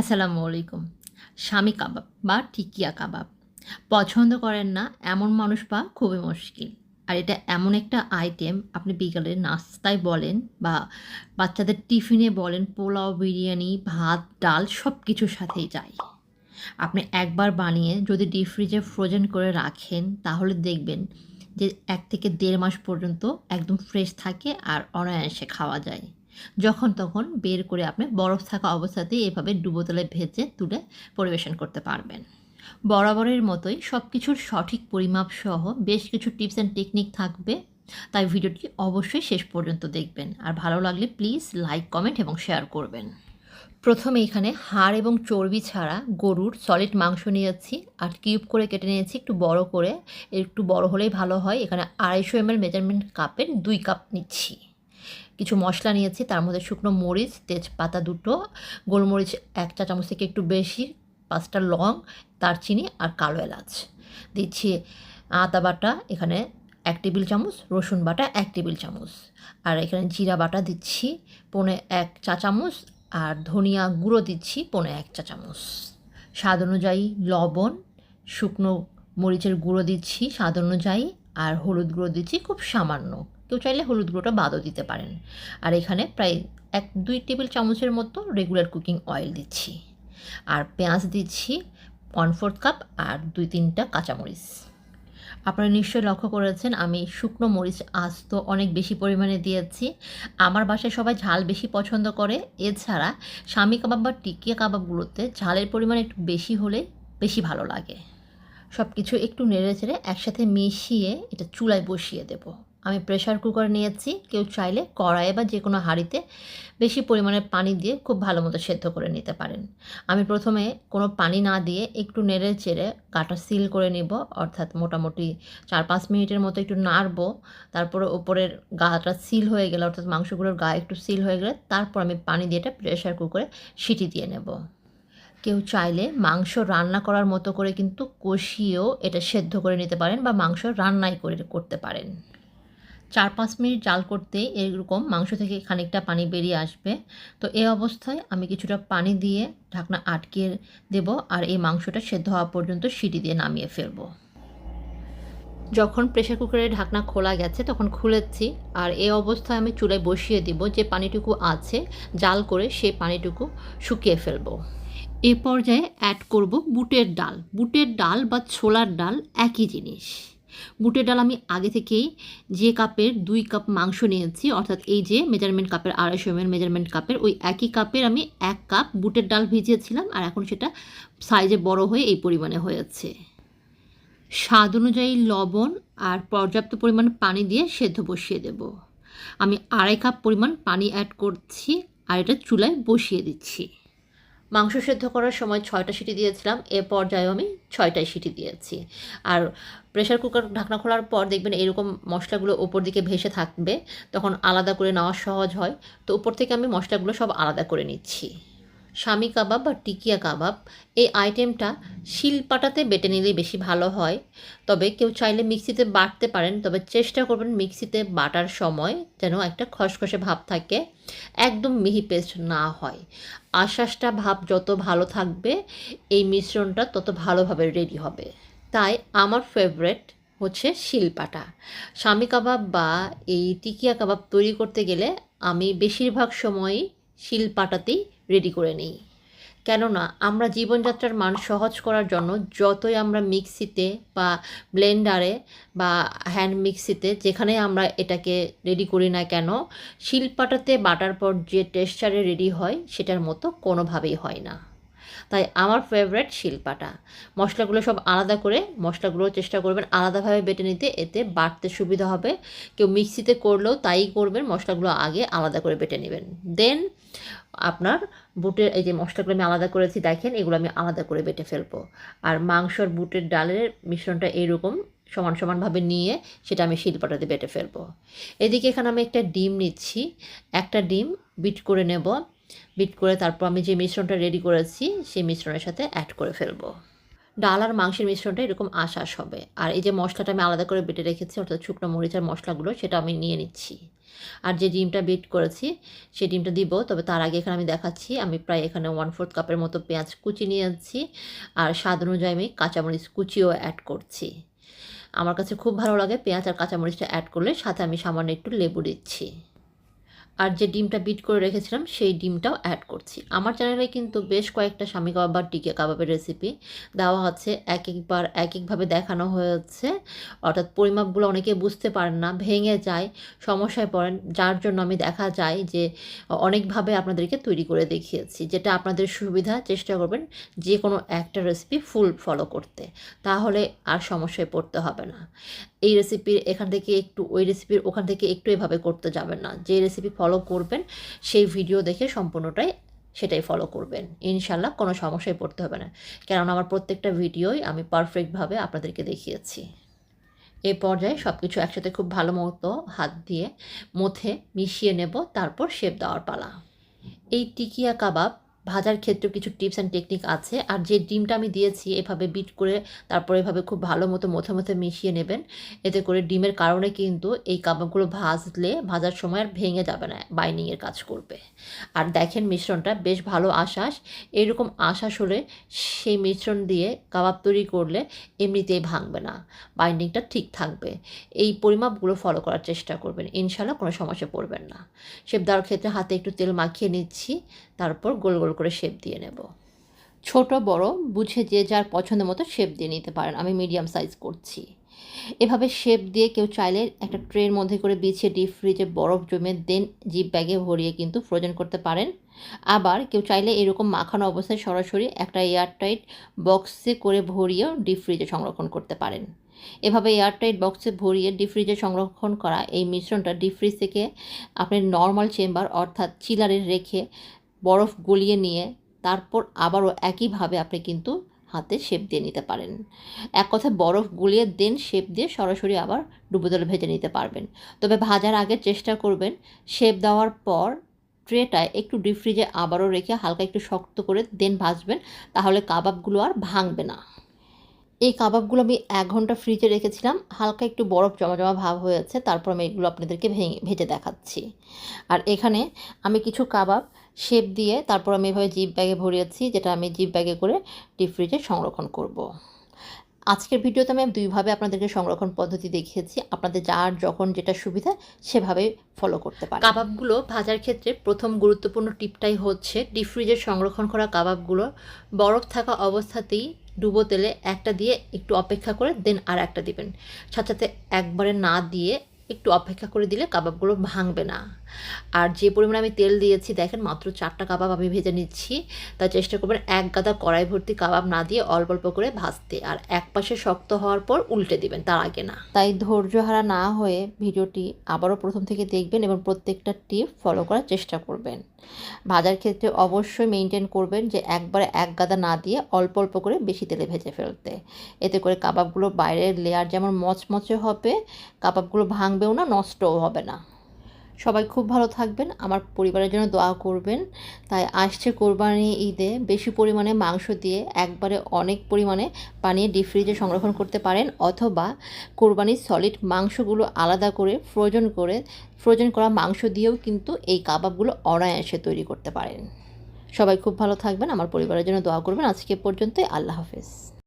আসসালামু আলাইকুম। স্বামী কাবাব বা টিকিয়া কাবাব। পছন্দ করেন না এমন মানুষ পাওয়া খুবই মুশকিল। আর এটা এমন একটা আইটেম আপনি বিকালের নাস্তায় বলেন বা বাচ্চাদের টিফিনে বলেন, পোলাও, বিরিয়ানি, ভাত, ডাল সব কিছুর সাথেই যায়। আপনি একবার বানিয়ে যদি ডিপ ফ্রিজে ফ্রোজেন করে রাখেন, তাহলে দেখবেন যে এক থেকে দেড় মাস পর্যন্ত একদম ফ্রেশ থাকে আর অনায়াসে খাওয়া যায়। যখন তখন বের করে আপনি বরফ থাকা অবস্থাতেই এভাবে ডুবোতলে ভেজে তুলে পরিবেশন করতে পারবেন। বরাবরের মতোই সব কিছুর সঠিক পরিমাপ সহ বেশ কিছু টিপস অ্যান্ড টেকনিক থাকবে। তাই ভিডিওটি অবশ্যই শেষ পর্যন্ত দেখবেন। আর ভালো লাগলে প্লিজ লাইক, কমেন্ট এবং শেয়ার করবেন। প্রথমে এখানে হাড় এবং চর্বি ছাড়া গরুর সলিড মাংস নিয়েছি। আর কিউব করে কেটে নিয়েছি একটু বড় করে। একটু বড় হলেই ভালো হয়। এখানে আড়াইশো এমএল মেজারমেন্ট কাপের দুই কাপ নিচ্ছি। কিছু মশলা নিয়েছি, তার মধ্যে শুকনো মরিচ, তেজপাতা দুটো, গোলমরিচ এক চা চামচ থেকে একটু বেশি, পাঁচটা লং, দারচিনি আর কালো এলাচ। দিচ্ছি আদা বাটা, এখানে এক টেবিল চামচ, রসুন বাটা এক টেবিল চামচ। আর এখানে জিরা বাটা দিচ্ছি পৌনে এক চা চামচ, আর ধনিয়া গুঁড়ো দিচ্ছি পৌনে এক চা চামচ। স্বাদ অনুযায়ী লবণ, শুকনো মরিচের গুঁড়ো দিচ্ছি স্বাদ অনুযায়ী, আর হলুদ গুঁড়ো দিচ্ছি খুব সামান্য। কেউ চাইলে হলুদ গুঁড়োটা বাদও দিতে পারেন। আর এখানে প্রায় এক দুই টেবিল চামচের মতো রেগুলার কুকিং অয়েল দিচ্ছি। আর পেঁয়াজ দিচ্ছি ওয়ান ফোর্থ কাপ আর দুই তিনটা কাঁচামরিচ। আপনারা নিশ্চয়ই লক্ষ্য করেছেন, আমি শুকনো মরিচ আস্ত অনেক বেশি পরিমাণে দিয়েছি। আমার বাসায় সবাই ঝাল বেশি পছন্দ করে। এছাড়া স্বামী কাবাব বা টিকিয়া কাবাবগুলোতে ঝালের পরিমাণ একটু বেশি হলে বেশি ভালো লাগে। সব কিছু একটু নেড়ে চেড়ে একসাথে মিশিয়ে এটা চুলায় বসিয়ে দেব। আমি প্রেশার কুকার নিয়েছি। কেউ চাইলে কড়াইয়ে বা যে কোনো হাঁড়িতে বেশি পরিমাণে পানি দিয়ে খুব ভালো মতো সেদ্ধ করে নিতে পারেন। আমি প্রথমে কোনো পানি না দিয়ে একটু নেড়ে চেড়ে কাটা সিল করে নিব। অর্থাৎ মোটামুটি চার পাঁচ মিনিটের মতো একটু নাড়বো। তারপরে ওপরের গাটা সিল হয়ে গেলে, অর্থাৎ মাংসগুলোর গা একটু সিল হয়ে গেলে, তারপর আমি পানি দিয়ে এটা প্রেশার কুকারে সিটি দিয়ে নেব। কেউ চাইলে মাংস রান্না করার মতো করে কিন্তু কষিয়েও এটা সেদ্ধ করে নিতে পারেন বা মাংস রান্নাই করে, করতে পারেন। চার পাঁচ মিনিট জাল করতে এরকম মাংস থেকে খানিকটা পানি বেরিয়ে আসবে। তো এই অবস্থায় আমি কিছুটা পানি দিয়ে ঢাকনা আটকে দেব আর এই মাংসটা সেদ্ধ হওয়া পর্যন্ত সিটি দিয়ে নামিয়ে ফেলব। যখন প্রেশার কুকারের ঢাকনা খোলা গেছে তখন খুলেছি আর এই অবস্থায় আমি চুলায় বসিয়ে দিব যে পানিটুকু আছে জাল করে সেই পানিটুকু শুকিয়ে ফেলব। এ পর্যায়ে অ্যাড করব বুটের ডাল। বুটের ডাল বা ছোলার ডাল একই জিনিস। বুটের ডাল আমি আগে থেকেই যে কাপের দুই কাপ মাংস নিয়েছি, অর্থাৎ এই যে মেজারমেন্ট কাপের আড়াইশো এম মেজারমেন্ট কাপের, ওই একই কাপের আমি এক কাপ বুটের ডাল ভিজিয়েছিলাম আর এখন সেটা সাইজে বড় হয়ে এই পরিমাণে হয়েছে। স্বাদ অনুযায়ী লবণ আর পর্যাপ্ত পরিমাণ পানি দিয়ে সেদ্ধ বসিয়ে দেব। আমি আড়াই কাপ পরিমাণ পানি অ্যাড করছি আর এটা চুলায় বসিয়ে দিচ্ছি। মাংস সেদ্ধ করার সময় ছয়টা সিটি দিয়েছিলাম এ পর্যায়েও আমি ছয়টাই সিটি দিয়েছি। আর প্রেশার কুকার ঢাকনা খোলার পর দেখবেন এরকম মশলাগুলো ওপর দিকে ভেসে থাকবে, তখন আলাদা করে নেওয়া সহজ হয়। তো উপর থেকে আমি মশলাগুলো সব আলাদা করে নিচ্ছি। স্বামী কাবাব বা টিকিয়া কাবাব, এই আইটেমটা শিলপাটাতে বেটে নিলেই বেশি ভালো হয়। তবে কেউ চাইলে মিক্সিতে বাটতে পারেন, তবে চেষ্টা করবেন মিক্সিতে বাটার সময় যেন একটা খসখসে ভাব থাকে, একদম মিহি পেস্ট না হয়। আশ্বাসটা ভাব যত ভালো থাকবে, এই মিশ্রণটা তত ভালোভাবে রেডি হবে। তাই আমার ফেভারেট হচ্ছে শিলপাটা। স্বামী কাবাব বা এই টিকিয়া কাবাব তৈরি করতে গেলে আমি বেশিরভাগ সময়ই শিলপাটাতেই রেডি করে নিই। কেননা, আমরা জীবনযাত্রার মান সহজ করার জন্য যতই আমরা মিক্সিতে বা ব্লেন্ডারে বা হ্যান্ড মিক্সিতে যেখানে আমরা এটাকে রেডি করি না কেন, শিলপাটাতে বাটার পর যে টেক্সচারে রেডি হয়, সেটার মতো কোনোভাবেই হয় না। তাই আমার ফেভারেট শিলপাটা। মশলাগুলো সব আলাদা করে মশলাগুলো চেষ্টা করবেন আলাদাভাবে বেটে নিতে, এতে বাটতে সুবিধা হবে। কেউ মিক্সিতে করলেও তাই করবেন, মশলাগুলো আগে আলাদা করে বেটে নেবেন। দেন আপনার বুটের এই যে মশলাগুলো আমি আলাদা করেছি, দেখেন এগুলো আমি আলাদা করে বেটে ফেলব। আর মাংসর বুটের ডালের মিশ্রণটা এইরকম সমান সমানভাবে নিয়ে সেটা আমি শিলপাটাতে বেটে ফেলব। এদিকে এখানে আমি একটা ডিম নিচ্ছি। একটা ডিম বিট করে নেব। বিট করে তারপর আমি যে মিশ্রণটা রেডি করেছি, সেই মিশ্রণের সাথে অ্যাড করে ফেলব। ডাল আর মাংসের মিশ্রণটা এরকম আশাস হবে। আর এই যে মশলাটা আমি আলাদা করে বেটে রেখেছি, অর্থাৎ শুকনো মরিচের মশলাগুলো, সেটা আমি নিয়ে নিচ্ছি। আর যে ডিমটা বিট করেছি সেই ডিমটা দিব, তবে তার আগে এখানে আমি দেখাচ্ছি, আমি প্রায় এখানে ওয়ান ফোর্থ কাপের মতো পেঁয়াজ কুচি নিয়েছি আর স্বাদ অনুযায়ী আমি কাঁচামরিচ কুচিও অ্যাড করছি। আমার কাছে খুব ভালো লাগে পেঁয়াজ আর কাঁচামরিচটা অ্যাড করলে, সাথে আমি সামান্য একটু লেবু দিচ্ছি। আর যে ডিমটা বিট করে রেখেছিলাম, সেই ডিমটাও অ্যাড করছি। আমার চ্যানেলে কিন্তু বেশ কয়েকটা স্বামী কাবাব বা টিকে কাবাবের রেসিপি দেওয়া হচ্ছে। এক একবার এক একভাবে দেখানো হয়েছে। অর্থাৎ পরিমাপগুলো অনেকে বুঝতে পারেন না, ভেঙে যায়, সমস্যায় পড়েন। যার জন্য আমি দেখা যায় যে, অনেকভাবে আপনাদেরকে তৈরি করে দেখিয়েছি, যেটা আপনাদের সুবিধা, চেষ্টা করবেন যে কোনো একটা রেসিপি ফুল ফলো করতে। তাহলে আর সমস্যায় পড়তে হবে না। এই রেসিপির এখান থেকে একটু, ওই রেসিপির ওখান থেকে একটু এভাবে করতে যাবেন না। যে রেসিপি ফলো করবেন, সেই ভিডিও দেখে সম্পূর্ণটাই সেটাই ফলো করবেন। ইনশাল্লাহ কোনো সমস্যায় পড়তে হবে না। কেননা আমার প্রত্যেকটা ভিডিওই আমি পারফেক্টভাবে আপনাদেরকে দেখিয়েছি। এই পর্যায়ে সব কিছু একসাথে খুব ভালো মতো হাত দিয়ে, মথে মিশিয়ে নেব, তারপর শেপ দেওয়ার পালা। এই টিকিয়া কাবাব ভাজার ক্ষেত্রেও কিছু টিপস অ্যান্ড টেকনিক আছে। আর যে ডিমটা আমি দিয়েছি, এভাবে বিট করে তারপরে এভাবে খুব ভালো মতো মথে মথে মিশিয়ে নেবেন। এতে করে ডিমের কারণে কিন্তু এই কাবাবগুলো ভাজলে, ভাজার সময় আর ভেঙে যাবে না বাইন্ডিংয়ের কাজ করবে। আর দেখেন মিশ্রণটা, বেশ ভালো আশ্বাস এরকম আশ্বাস হলে সেই মিশ্রণ দিয়ে কাবাব তৈরি করলে এমনিতেই ভাঙবে না বাইন্ডিংটা ঠিক থাকবে। এই পরিমাপগুলো ফলো করার চেষ্টা করবেন ইনশাল্লাহ কোনো সমস্যা পড়বেন না। শেপ দেওয়ার ক্ষেত্রে হাতে একটু তেল মাখিয়ে নিচ্ছি। তারপর গোল গোল করে শেপ দিয়ে নেব। ছোট, বড়, বুঝে যে যার পছন্দ মতো শেপ দিয়ে নিতে পারেন। আমি মিডিয়াম সাইজ করছি। এভাবে শেপ দিয়ে কেউ চাইলে একটা ট্রের মধ্যে করে বিছিয়ে ডিপ ফ্রিজে বরফ জমে দেন জিপ ব্যাগে ভরিয়ে কিন্তু ফ্রোজেন করতে পারেন। আবার কেউ চাইলে এরকম মাখানো অবস্থায় সরাসরি একটা এয়ারটাইট বক্সে করে ভরিয়েও ডিপ ফ্রিজে সংরক্ষণ করতে পারেন। এভাবে এয়ারটাইট বক্সে ভরিয়ে ডিপ ফ্রিজে সংরক্ষণ করা এই মিশ্রণটা ডিপ ফ্রিজ থেকে আপনি নর্মাল চেম্বার অর্থাৎ চিলারে রেখে বরফ গলিয়ে নিয়ে তারপর আবারও একইভাবে আপনি কিন্তু হাতে শেপ দিয়ে নিতে পারেন। এক কথা বরফ গুলিয়ে দেন শেপ দিয়ে সরাসরি আবার ডুবো জলে ভেজে নিতে পারবেন। তবে ভাজার আগে চেষ্টা করবেন শেপ দেওয়ার পর ট্রেটায় একটু ডিপ ফ্রিজে আবারও রেখে হালকা একটু শক্ত করে দেন ভাজবেন, তাহলে কাবাবগুলো আর ভাঙবে না। এই কাবাবগুলো আমি এক ঘণ্টা ফ্রিজে রেখেছিলাম। হালকা একটু বরফ জমা জমা ভাব হয়েছে, তারপর আমি এগুলো আপনাদেরকে ভেঙে, ভেজে দেখাচ্ছি। আর এখানে আমি কিছু কাবাব শেপ দিয়ে তারপর আমি এভাবে জিপ ব্যাগে ভরিয়েছি, যেটা আমি জিপ ব্যাগে করে ডিপ ফ্রিজে সংরক্ষণ করব। আজকের ভিডিওতে আমি দুইভাবে আপনাদেরকে সংরক্ষণ পদ্ধতি দেখিয়েছি। আপনাদের যার যখন যেটা সুবিধা সেভাবে ফলো করতে পারেন। কাবাবগুলো ভাজার ক্ষেত্রে প্রথম গুরুত্বপূর্ণ টিপটাই হচ্ছে ডিপ ফ্রিজে সংরক্ষণ করা কাবাবগুলো। বরফ থাকা অবস্থাতেই ডুবো তেলে একটা দিয়ে একটু অপেক্ষা করে দেন আর একটা দিবেন। সাথে সাথে একবারে না দিয়ে একটু অপেক্ষা করে দিলে কাবাবগুলো ভাঙবে না। আর যে পরিমাণে আমি তেল দিয়েছি, দেখেন মাত্র চারটা কাবাব আমি ভেজে নিচ্ছি। তাই চেষ্টা করবেন এক গাদা কড়াই ভর্তি কাবাব না দিয়ে অল্প অল্প করে ভাজতে। আর এক পাশে শক্ত হওয়ার পর উল্টে দিবেন, তার আগে না। তাই ধৈর্য হারা না হয়ে ভিডিওটি আবারও প্রথম থেকে দেখবেন এবং প্রত্যেকটা টিপ ফলো করার চেষ্টা করবেন। ভাজার ক্ষেত্রে অবশ্যই মেনটেন করবেন যে একবারে এক গাদা না দিয়ে অল্প অল্প করে বেশি তেলে ভেজে ফেলতে। এতে করে কাবাবগুলো বাইরের লেয়ার যেমন মচমচে হবে, কাবাবগুলো ভাঙবেও না, নষ্টও হবে না। সবাই খুব ভালো থাকবেন। আমার পরিবারের জন্য দোয়া করবেন। তাই আসছে কোরবানি ঈদে বেশি পরিমাণে মাংস দিয়ে একবারে অনেক পরিমাণে বানিয়ে ডিপ ফ্রিজে সংরক্ষণ করতে পারেন অথবা কোরবানির সলিড মাংসগুলো আলাদা করে ফ্রোজন করে ফ্রোজন করা মাংস দিয়েও কিন্তু এই কাবাবগুলো অনায়াসে তৈরি করতে পারেন। সবাই খুব ভালো থাকবেন। আমার পরিবারের জন্য দোয়া করবেন। আজকে পর্যন্তই। আল্লাহ হাফেজ।